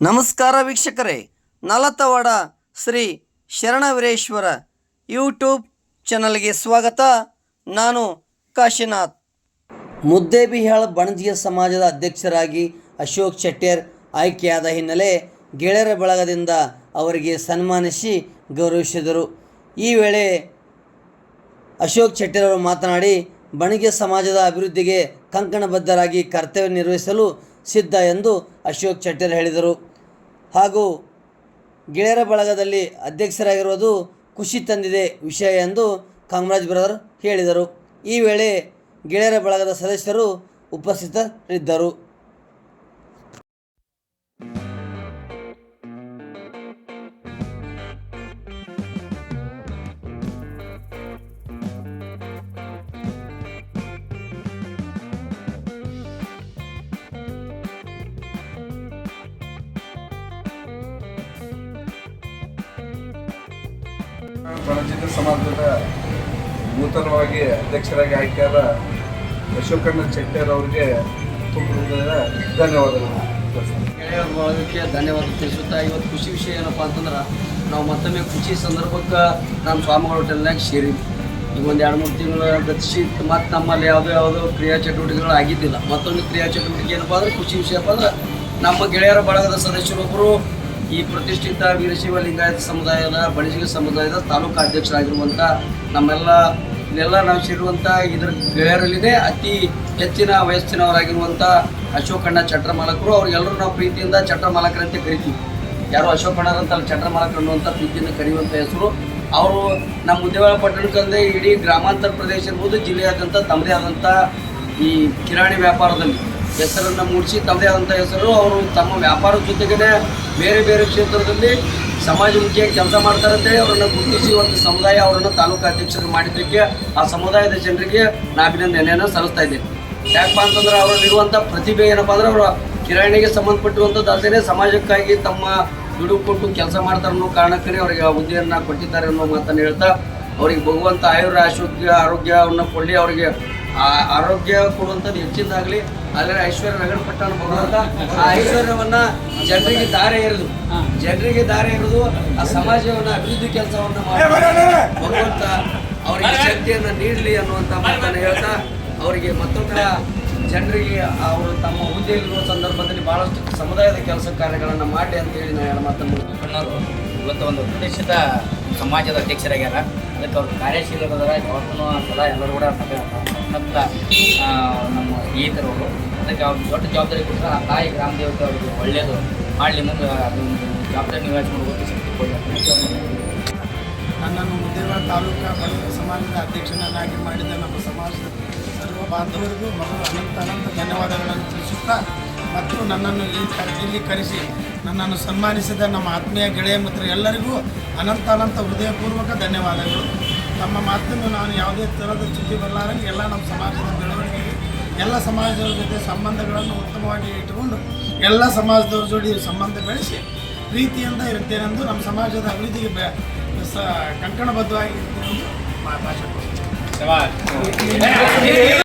ನಮಸ್ಕಾರ ವೀಕ್ಷಕರೇ. ನಲತವಾಡ ಶ್ರೀ ಶರಣವೀರೇಶ್ವರ ಯೂಟ್ಯೂಬ್ ಚಾನಲ್ಗೆ ಸ್ವಾಗತ. ನಾನು ಕಾಶಿನಾಥ್. ಮುದ್ದೇಬಿಹಾಳ ಬಣಜಿಯ ಸಮಾಜದ ಅಧ್ಯಕ್ಷರಾಗಿ ಅಶೋಕ್ ಶೆಟ್ಟರ್ ಆಯ್ಕೆಯಾದ ಹಿನ್ನೆಲೆ ಗೆಳೆಯರ ಬಳಗದಿಂದ ಅವರಿಗೆ ಸನ್ಮಾನಿಸಿ ಗೌರವಿಸಿದರು. ಈ ವೇಳೆ ಅಶೋಕ್ ಶೆಟ್ಟರ್ ಅವರು ಮಾತನಾಡಿ ಬಣಿಗೆ ಸಮಾಜದ ಅಭಿವೃದ್ಧಿಗೆ ಕಂಕಣಬದ್ಧರಾಗಿ ಕರ್ತವ್ಯ ನಿರ್ವಹಿಸಲು ಸಿದ್ಧ ಎಂದು ಅಶೋಕ್ ಚಟ್ಟರ್ ಹೇಳಿದರು. ಹಾಗೂ ಗೆಳೆಯರ ಬಳಗದಲ್ಲಿ ಅಧ್ಯಕ್ಷರಾಗಿರುವುದು ಖುಷಿ ತಂದಿದೆ ವಿಷಯ ಎಂದು ಕಾಮರಾಜ್ ಬ್ರದರ್ ಹೇಳಿದರು. ಈ ವೇಳೆ ಗೆಳೆಯರ ಬಳಗದ ಸದಸ್ಯರು ಉಪಸ್ಥಿತರಿದ್ದರು. ಬಣಜಿಗ ಸಮಾಜದ ನೂತನವಾಗಿ ಅಧ್ಯಕ್ಷರಾಗಿ ಆಯ್ಕೆಯಾದ ಅಶೋಕಣ್ಣ ಚೆಟ್ಟರ್ ಅವರಿಗೆ ಧನ್ಯವಾದಗಳು. ಗೆಳೆಯರ ಬಳಗಕ್ಕೆ ಧನ್ಯವಾದ ತಿಳಿಸುತ್ತಾ ಇವತ್ತು ಖುಷಿ ವಿಷಯ ಏನಪ್ಪ ಅಂತಂದ್ರೆ ನಾವು ಮತ್ತೊಮ್ಮೆ ಖುಷಿ ಸಂದರ್ಭಕ್ಕೆ ನಮ್ಮ ಸ್ವಾಮಿಗಳ ಹೋಟೆಲ್ನಾಗ ಸೇರಿ ಈಗ ಒಂದು ಎರಡು ಮೂರು ತಿಂಗಳ ಗತಿಸಿ ಮತ್ತು ನಮ್ಮಲ್ಲಿ ಯಾವುದೋ ಯಾವುದೋ ಕ್ರಿಯಾ ಚಟುವಟಿಕೆಗಳು ಆಗಿದ್ದಿಲ್ಲ ಮತ್ತೊಂದು ಕ್ರಿಯಾ ಚಟುವಟಿಕೆ ಏನಪ್ಪ ಅಂದ್ರೆ ಖುಷಿ ವಿಷಯಪ್ಪ ಅಂದ್ರೆ ನಮ್ಮ ಗೆಳೆಯರ ಬಳಗದ ಸದಸ್ಯರೊಬ್ಬರು ಈ ಪ್ರತಿಷ್ಠಿತ ವೀರಶೈವ ಲಿಂಗಾಯತ ಸಮುದಾಯದ ಬಣಿಜಿಗ ಸಮುದಾಯದ ತಾಲೂಕು ಅಧ್ಯಕ್ಷರಾಗಿರುವಂಥ ನಮ್ಮೆಲ್ಲ, ಇಲ್ಲೆಲ್ಲ ನಾವು ಸೇರುವಂಥ ಇದರ ಗೆಳೆಯರಲ್ಲಿದೆ, ಅತಿ ಹೆಚ್ಚಿನ ವಯಸ್ಸಿನವರಾಗಿರುವಂಥ ಅಶೋಕಣ್ಣ ಚಟ್ರ ಮಾಲಕರು ಅವ್ರಿಗೆಲ್ಲರೂ ನಾವು ಪ್ರೀತಿಯಿಂದ ಚಟ್ರ ಮಾಲಕರಂತೆ ಕರಿತೀವಿ. ಯಾರು ಅಶೋಕಣ್ಣರಂತಲ್ಲ ಚಟ್ರ ಮಾಲಕರು ಅನ್ನುವಂಥ ಪ್ರೀತಿಯಿಂದ ಕರೆಯುವಂಥ ಹೆಸರು. ಅವರು ನಮ್ಮ ಮುದ್ದೇವಾಳ ಪಟ್ಟಣಕ್ಕಂದರೆ ಇಡೀ ಗ್ರಾಮಾಂತರ ಪ್ರದೇಶ ಇರ್ಬೋದು ಜಿಲ್ಲೆಯಾದಂಥ ತಮ್ಮದೇ ಆದಂಥ ಈ ಕಿರಾಣಿ ವ್ಯಾಪಾರದಲ್ಲಿ. ಹೆಸರನ್ನು ಮೂಡಿಸಿ ತಮ್ಮದೇ ಆದಂಥ ಹೆಸರು, ಅವರು ತಮ್ಮ ವ್ಯಾಪಾರದ ಜೊತೆಗೇ ಬೇರೆ ಬೇರೆ ಕ್ಷೇತ್ರದಲ್ಲಿ ಸಮಾಜಮುಖಿಯಾಗಿ ಕೆಲಸ ಮಾಡ್ತಾರಂತೇಳಿ ಅವರನ್ನು ಗುರುತಿಸಿ ಒಂದು ಸಮುದಾಯ ಅವರನ್ನು ತಾಲೂಕು ಅಧ್ಯಕ್ಷರು ಮಾಡಿದ್ದಕ್ಕೆ ಆ ಸಮುದಾಯದ ಜನರಿಗೆ ನಾ ಅಭಿನಂದನೆಯನ್ನು ಸಲ್ಲಿಸ್ತಾ ಇದ್ದೀನಿ. ಯಾಕಪ್ಪ ಅಂತಂದ್ರೆ ಅವರಲ್ಲಿರುವಂಥ ಪ್ರತಿಭೆ ಏನಪ್ಪ ಅಂದ್ರೆ ಅವರ ಕಿರಾಣಿಗೆ ಸಂಬಂಧಪಟ್ಟಿರುವಂಥದ್ದು ಅಲ್ಲದೆ ಸಮಾಜಕ್ಕಾಗಿ ತಮ್ಮ ದುಡುಕು ಕೊಟ್ಟು ಕೆಲಸ ಮಾಡ್ತಾರೆ ಅನ್ನೋ ಕಾರಣಕ್ಕೇ ಅವರಿಗೆ ಹುದ್ದೆಯನ್ನು ಕೊಟ್ಟಿದ್ದಾರೆ ಅನ್ನೋ ಮಾತನ್ನು ಹೇಳ್ತಾ, ಅವರಿಗೆ ಭಗವಂತ ಆಯುರ ಆರೋಗ್ಯ ಆರೋಗ್ಯವನ್ನು ಕೊಡಲಿ, ಅವರಿಗೆ ಆರೋಗ್ಯ ಕೊಡುವಂಥದ್ದು ಹೆಚ್ಚಿದ್ದಾಗಲಿ ಅಲ್ಲದೆ ಐಶ್ವರ್ಯ ನಗರಪಟ್ಟಣ ಬರುವಂಥ ಆ ಐಶ್ವರ್ಯವನ್ನ ಜನರಿಗೆ ದಾರಿ ಇರೋದು ಜನರಿಗೆ ದಾರೆ ಇರೋದು ಆ ಸಮಾಜವನ್ನ ಅಭಿವೃದ್ಧಿ ಕೆಲಸವನ್ನು ಮಾಡಿ ಭಗವಂತ ಅವರಿಗೆ ಶಕ್ತಿಯನ್ನು ನೀಡಲಿ ಅನ್ನುವಂಥ ಮಾತನ್ನು ಹೇಳ್ತಾ ಅವರಿಗೆ ಮತ್ತೊಮ್ಮೆ ಜನರಿಗೆ ಅವರು ತಮ್ಮ ಹುದ್ದೆಯಲ್ಲಿರುವ ಸಂದರ್ಭದಲ್ಲಿ ಭಾಳಷ್ಟು ಸಮುದಾಯದ ಕೆಲಸ ಕಾರ್ಯಗಳನ್ನು ಮಾಡಿ ಅಂತ ಹೇಳಿ ನಾನು ಮಾತನ್ನು ಇವತ್ತು ಒಂದು ಪ್ರತಿಷ್ಠಿತ ಸಮಾಜದ ಅಧ್ಯಕ್ಷರಾಗ್ಯಾರ. ಅದಕ್ಕೆ ಅವ್ರ ಕಾರ್ಯಶೀಲರಾದ ಯಾವತ್ತೂ ಸದಾ ಎಲ್ಲರೂ ಕೂಡ ನತ್ತ ನಮ್ಮ ಸ್ನೇಹಿತರು ಅವರು. ಅದಕ್ಕೆ ಅವ್ರು ದೊಡ್ಡ ಜವಾಬ್ದಾರಿ ಕೊಟ್ಟರೆ ಆ ತಾಯಿ ಗ್ರಾಮ ದೇವತೆ ಅವರಿಗೆ ಒಳ್ಳೆಯದು ಮಾಡಲಿ ಮುಂದೆ ಅದೊಂದು ಜವಾಬ್ದಾರಿ ಮಾಡೋದಕ್ಕೆ ಶಕ್ತಿ ಅಂತ ನನ್ನನ್ನು ಮುದ್ದೇವಾಡ ತಾಲೂಕಾ ಬಡವರ ಸಮಾಜದ ಅಧ್ಯಕ್ಷನನ್ನಾಗಿ ಮಾಡಿದ ನಮ್ಮ ಸಮಾಜದ ಸರ್ವ ಬಾಂಧವರಿಗೂ ಮೊದಲು ಅನಂತ ಅನಂತ ಧನ್ಯವಾದಗಳನ್ನು ತಿಳಿಸುತ್ತಾ ಮತ್ತು ನನ್ನನ್ನು ಇಲ್ಲಿ ಕರೆಸಿ, ನನ್ನನ್ನು ಸನ್ಮಾನಿಸಿದ ನಮ್ಮ ಆತ್ಮೀಯ ಗೆಳೆಯ ಮಿತ್ರ ಎಲ್ಲರಿಗೂ ಅನಂತ ಅನಂತ ಹೃದಯಪೂರ್ವಕ ಧನ್ಯವಾದಗಳು. ತಮ್ಮ ಮಾತನ್ನು ನಾನು ಯಾವುದೇ ಥರದ ಸುದ್ದಿ ಬರಲಾರಂಗೆ ಎಲ್ಲ ನಮ್ಮ ಸಮಾಜದ ಬೆಳವಣಿಗೆಗೆ, ಎಲ್ಲ ಸಮಾಜದವ್ರ ಜೊತೆ ಸಂಬಂಧಗಳನ್ನು ಉತ್ತಮವಾಗಿ ಇಟ್ಟುಕೊಂಡು ಎಲ್ಲ ಸಮಾಜದವ್ರ ಜೋಡಿ ಸಂಬಂಧ ಬೆಳೆಸಿ ಪ್ರೀತಿಯಿಂದ ಇರುತ್ತೇನೆಂದು ನಮ್ಮ ಸಮಾಜದ ಅಭಿವೃದ್ಧಿಗೆ ಬೆ, ಸ ಕಂಕಣಬದ್ಧವಾಗಿ ಇರ್ತೇನೆಂದು ಮಾತಾಡ್ತೀನಿ